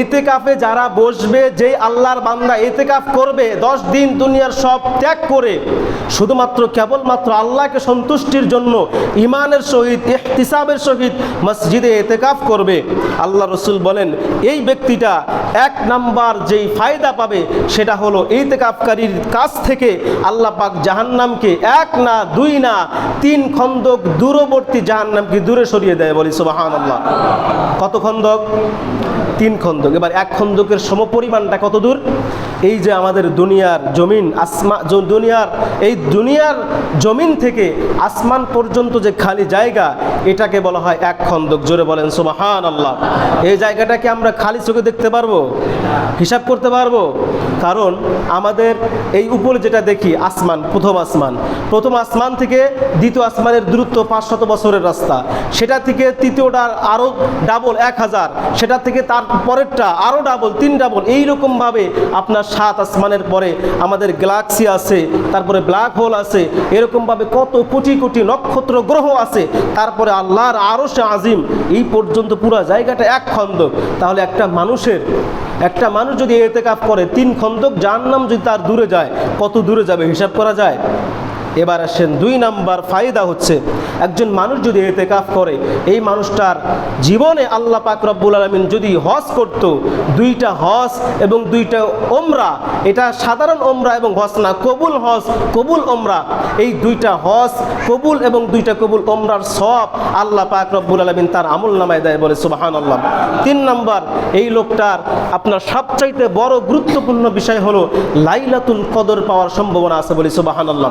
ইতেকাফে যারা বসবে, যেই আল্লাহর বান্দা ইতেকাফ করবে, দশ দিন দুনিয়ার সব ত্যাগ করে, শুধুমাত্র কেবলমাত্র আল্লাহকে সন্তুষ্টির জন্য ইমানের সহিত, ইহতিসাবের সহিত মসজিদে এতেকাফ করবে। আল্লাহ রসুল বলেন, এই ব্যক্তিটা এক নাম্বার যেই ফায়দা পাবে, সেটা হলো ইতেকাফকারীর কাছ থেকে আল্লাহ পাক জাহান্নামকে এক না, দুই না, তিন খন্দক দূরবর্তী জাহান্নামকে দূরে সরিয়ে দেয় বলি সুবাহান আল্লাহ কত খন্দক? তিন খন্দক। এবার এক খন্দকের সমপরিমাণটা কত দূর? এই যে আমাদের দুনিয়ার জমিন, আসমা দুনিয়ার, এই দুনিয়ার জমিন থেকে আসমান পর্যন্ত যে খালি জায়গা, এটাকে বলা হয় এক খন্দক। জোরে বলেন সুবাহান আল্লাহ এই জায়গাটাকে আমরা খালি চোখে দেখতে পারব? হিসাব করতে পারব? কারণ আমাদের এই উপরে যেটা দেখি, আসমান, প্রথম আসমান। প্রথম আসমান থেকে দ্বিতীয় আসমানের দূরত্ব পাঁচশত বছরের রাস্তা। সেটা থেকে তৃতীয়টার আরও ডাবল এক হাজার। সেটা থেকে তার পরেরটা আরও ডাবল তিন ডাবল এইরকমভাবে আপনার সাত আসমানের পরে আমাদের গ্যালাক্সি আছে, তারপরে ব্ল্যাক হোল আছে, এরকমভাবে কত কোটি কোটি নক্ষত্র গ্রহ আছে, তারপরে আল্লাহর আরও সে আজিম, এই পর্যন্ত পুরো জায়গাটা এক খন্দক। তাহলে একটা মানুষের, একটা মানুষ যদি এতেকাফ করে তিন খন্দক যার নাম যদি তার দূরে যায়, কত দূরে যাবে হিসাব করা যায়? এবার আসেন দুই নাম্বার ফায়দা হচ্ছে একজন মানুষ যদি এতেকাফ করে, এই মানুষটার জীবনে আল্লাহ পাক রব্বুল আলমিন যদি হজ করত, দুইটা হজ এবং দুইটা ওমরা এটা সাধারণ ওমরা এবং হজ না, কবুল হজ, কবুল ওমরা এই দুইটা হজ কবুল এবং দুইটা কবুল ওমরার সব আল্লাহ পাক রব্বুল আলমিন তার আমল নামায় দেয় বলে সুবাহান আল্লাহ তিন নম্বর, এই লোকটার আপনার সবচাইতে বড় গুরুত্বপূর্ণ বিষয় হলো লাইলাতুল কদর পাওয়ার সম্ভাবনা আছে বলে সুবাহান আল্লাহ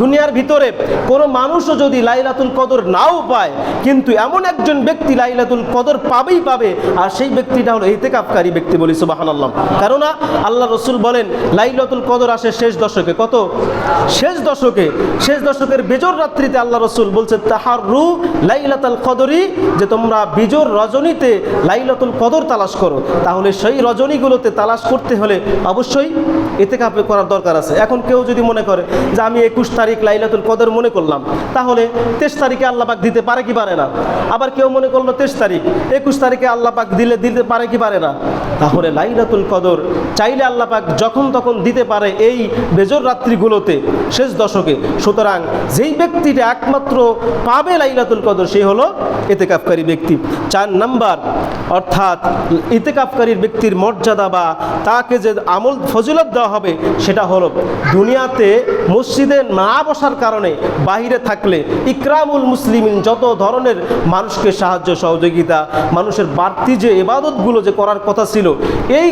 দুনিয়ার ভিতরে কোনো মানুষও যদি লাইলাতুল কদর নাও পায়, কিন্তু এমন একজন ব্যক্তি লাইলাতুল কদর পাবেই পাবে, আর সেই ব্যক্তিটা হলো ইতেকাফকারী ব্যক্তি বলি সুবাহান আল্লাহ কেননা আল্লাহ রসুল বলেন, লাইলাতুল কদর আসে শেষ দশকে। কত? শেষ দশকে। শেষ দশকের বেজর রাত্রিতে আল্লাহ রসুল বলছে তাহার রু লাইলাতুল কদরি, যে তোমরা বিজোর রজনীতে লাইলাতুল কদর তালাশ করো। তাহলে সেই রজনীগুলোতে তালাশ করতে হলে অবশ্যই এতে এতেকাফে করার দরকার আছে। এখন কেউ যদি মনে করে যে, আমি একুশ তারিখ লাইলাতুল কদর মনে করলাম, তাহলে তেইশ তারিখে আল্লাহ পাক দিতে পারে কি পারে না? আবার কেউ মনে করল তেইশ তারিখ, একুশ তারিখে আল্লাহ পাক দিলে দিতে পারে কি পারে না? তাহলে লাইলাতুল কদর চাইলে আল্লাহ পাক যখন তখন দিতে পারে এই বেজর রাত্রিগুলোতে, শেষ দশকে। সুতরাং যেই ব্যক্তিটা একমাত্র পাবে লাইলাতুল কদর, সে হলো এতেকাফকারী ব্যক্তি। চার নাম্বার, অর্থাৎ ইতেকাফকারীর ব্যক্তির মর্যাদা বা তাকে যে আমল ফজিলত দেওয়া হবে, সেটা হলো দুনিয়াতে মসজিদে না বসার কারণে বাহিরে থাকলে ইকরামুল মুসলিমিন যত ধরনের মানুষকে সাহায্য, সহযোগিতা, মানুষের বাড়তি যে এবাদতগুলো যে করার কথা ছিল, এই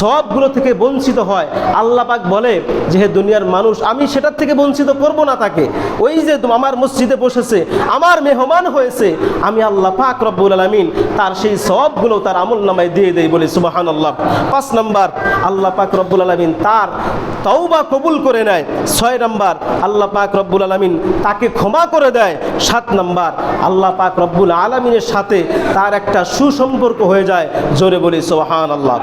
সবগুলো থেকে বঞ্চিত হয়। আল্লাহ পাক বলে যে দুনিয়ার মানুষ, আমি সেটার থেকে বঞ্চিত করব না তাকে। ওই যে আমার মসজিদে বসেছে, আমার মেহমান হয়েছে, আমি আল্লাহ পাক রব্বুল আলমিন তার সেই সবগুলো তার আমল নামায় দিয়ে দেয় বলে সুবাহান আল্লাহ পাঁচ নম্বর, আল্লাহ পাক রব্বুল আলমিন তার তওবা কবুল করে নেয়। ছয় নম্বর, আল্লাহ পাক রব্বুল আলমিন তাকে ক্ষমা করে দেয়। সাত নম্বর, আল্লাহ পাক রব্বুল আলমিনের সাথে তার একটা সুসম্পর্ক হয়ে যায়। জোরে বলি সোহান আল্লাহ